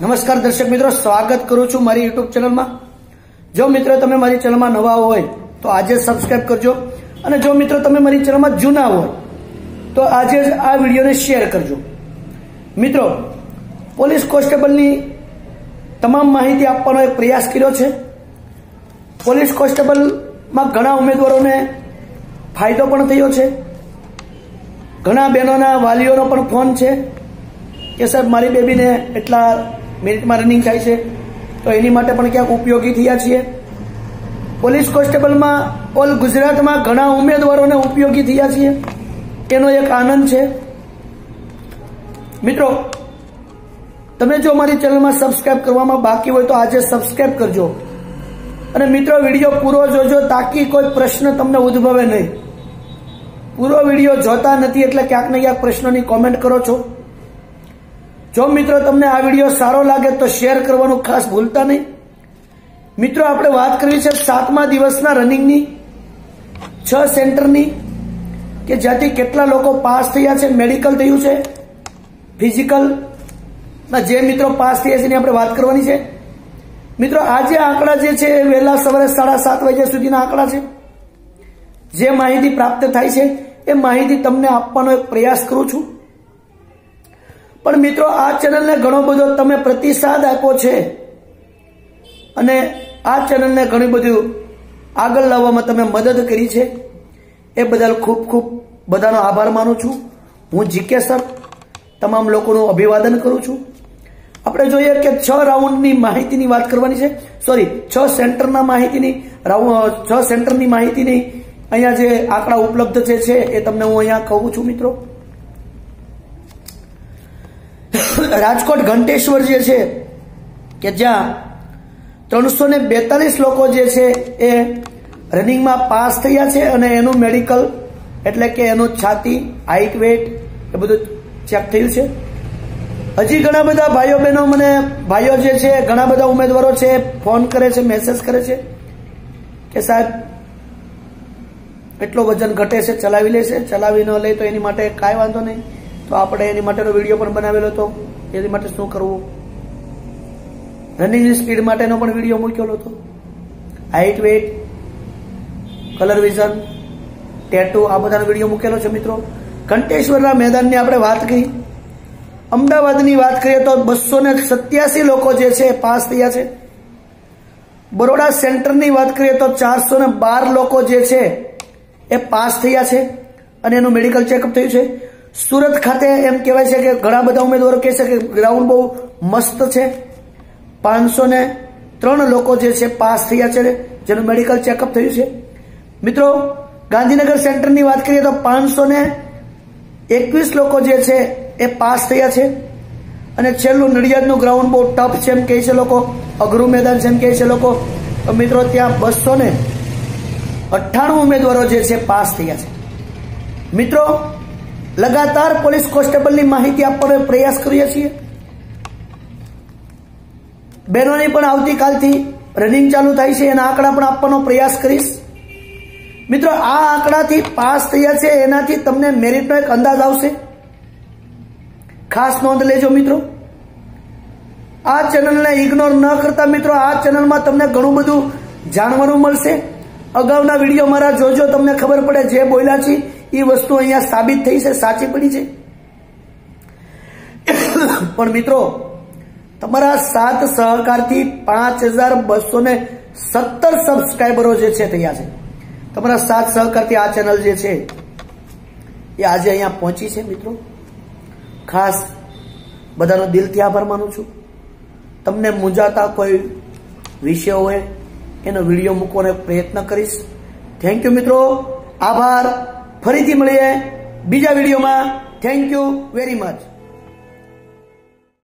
નમસ્કાર દર્શક મિત્રો, સ્વાગત કરું છું મારી યુટ્યુબ ચેનલમાં જો મિત્રો તમે મારી ચેનલમાં નવા હોય, તો આજે સબસ્ક્રાઇબ કરજો. અને જો મિત્રો તમે મારી ચેનલમાં જૂના હોય, તો આજે આ વિડીયોને શેર કરજો. મિત્રો, પોલીસ કોન્સ્ટેબલની તમામ માહિતી આપવાનો એક પ્રયાસ કર્યો છે. પોલીસ કોન્સ્ટેબલમાં ઘણા ઉમેદવારોને ફાયદો પણ થયો છે. ઘણા બહેનોના વાલીઓનો પણ ફોન છે. કે સાહેબ, મારી બેબીને એટલા મિનિટમાં રનિંગ થાય છે, તો એની માટે પણ ક્યાંક ઉપયોગી થયા છીએ. પોલીસ કોન્સ્ટેબલમાં ઓલ ગુજરાતમાં ઘણા ઉમેદવારોને ઉપયોગી થયા છીએ. એનો એક આનંદ છે. મિત્રો, તમે જો મારી ચેનલમાં સબસ્ક્રાઇબ કરવામાં બાકી હોય તો આજે સબસ્ક્રાઇબ કરજો. અને મિત્રો, વીડિયો પૂરો જોજો તાકી કોઈ પ્રશ્ન તમને ઉદ્ભવે નહીં. પૂરો વીડિયો જોતા નથી એટલે ક્યાંક ને ક્યાંક પ્રશ્નોની કોમેન્ટ કરો છો. જો મિત્રો તમને આ વીડિયો સારો લાગે તો શેર કરવાનું ખાસ ભૂલતા નહીં. મિત્રો, આપણે વાત કરવી છે સાતમા દિવસના રનિંગની, છ સેન્ટરની, કે જ્યાંથી કેટલા લોકો પાસ થયા છે, મેડિકલ થયું છે, ફિઝિકલ જે મિત્રો પાસ થયા છે એની આપણે વાત કરવાની છે. મિત્રો આ જે આંકડા જે છે એ વહેલા સવારે સાડા સાત વાગ્યા સુધીના આંકડા છે. જે માહિતી પ્રાપ્ત થાય છે એ માહિતી તમને આપવાનો એક પ્રયાસ કરું છું. પણ મિત્રો, આ ચેનલને ઘણો બધો તમે પ્રતિસાદ આપ્યો છે. અને આ ચેનલને ઘણી બધું આગળ લાવવામાં તમે મદદ કરી છે. એ બદલ ખૂબ ખૂબ બધાનો આભાર માનું છું. હું જીકે સર, તમામ લોકોનું અભિવાદન કરું છું. આપણે જોઈએ કે છ રાઉન્ડની માહિતીની વાત કરવાની છે. સોરી છ સેન્ટરના માહિતીની રાઉન્ડ છ સેન્ટરની માહિતીની અહીંયા જે આંકડા ઉપલબ્ધ છે એ તમને હું અહીંયા કહું છું, મિત્રો. રાજકોટ ઘંટેશ્વર જે છે, કે જ્યાં ત્રણસો ને બેતાલીસ લોકો જે છે એ રનિંગમાં પાસ થયા છે અને એનું મેડિકલ એટલે કે એનું છાતી હાઇટ વેટ એ બધું ચેક થયું છે. હજી ઘણા બધા ભાઈઓ બહેનો મને, ભાઈઓ જે છે, ઘણા બધા ઉમેદવારો છે, ફોન કરે છે, મેસેજ કરે છે કે સાહેબ, એટલો વજન ઘટે છે, ચલાવી લેશે ચલાવી ન લે તો એની માટે કાંઈ વાંધો નહીં. તો આપણે એની માટેનો વીડિયો પણ બનાવેલો હતો. એની માટે શું કરવું? રનિંગની સ્પીડ માટેનો પણ વીડિયો મૂકેલો હતો. Height weight colour vision tattoo આ બધાનો વીડિયો મૂકેલો છે મિત્રો. કંટેશ્વરના મેદાનની આપણે વાત કરી અમદાવાદની વાત કરીએ તો બસો ને સત્યાસી લોકો જે છે પાસ થયા છે. બરોડા સેન્ટરની વાત કરીએ તો ચારસો ને બાર લોકો જે છે એ પાસ થયા છે અને એનું મેડિકલ ચેકઅપ થયું છે. સુરત ખાતે એમ કહેવાય છે કે ઘણા બધા ઉમેદવારો કહે છે કે ગ્રાઉન્ડ બહુ મસ્ત છે. પાંચસો ને ત્રણ લોકો જે છે પાસ થયા છે જેનું મેડિકલ ચેકઅપ થયું છે. મિત્રો, ગાંધીનગર સેન્ટરની વાત કરીએ તો પાંચસો ને એકવીસ લોકો જે છે એ પાસ થયા છે. અને છેલ્લું નડિયાદનું ગ્રાઉન્ડ બહુ ટફ છે એમ કહે છે લોકો. અઘરું મેદાન છે એમ કહે છે લોકો. મિત્રો, ત્યાં બસો ને અઠ્ઠાણું ઉમેદવારો જે છે પાસ થયા છે. મિત્રો લગાતાર પોલીસ કોન્સ્ટેબલની માહિતી આપવાનો પ્રયાસ કરીએ છીએ. બહેનોની પણ આવતીકાલથી રનિંગ ચાલુ થાય છે, એના આંકડા પણ આપવાનો પ્રયાસ કરીશ. મિત્રો, આ આંકડાથી પાસ થયા છે, એનાથી તમને મેરિટનો એક અંદાજ આવશે. ખાસ નોંધ લેજો મિત્રો. આ ચેનલને ઇગ્નોર ન કરતા મિત્રો, આ ચેનલમાં તમને ઘણું બધું જાણવાનું મળશે. અગાઉના વીડિયો મારા જોજો, તમને ખબર પડે, જે બોલ્યા છે એ વસ્તુ અહીંયા સાબિત થઈ છે, સાચી પડી છે. પણ મિત્રો, તમારા સાત સહકારથી પાંચ હજાર બસો ને સત્તર સબસ્ક્રાઈબરો જે છે તૈયાર છે. તમારા સાત સહકારથી આ ચેનલ જે છે, એ આજે અહીંયા પહોંચી છે મિત્રો. ખાસ બધાનો દિલથી આભાર માનું છું. તમને મૂંઝાતા કોઈ વિષય હોય, એનો વીડિયો મૂકવાનો પ્રયત્ન કરીશ. થેન્ક યુ મિત્રો. આભાર. ફરીથી મળીએ બીજા વિડીયોમાં. Thank you very much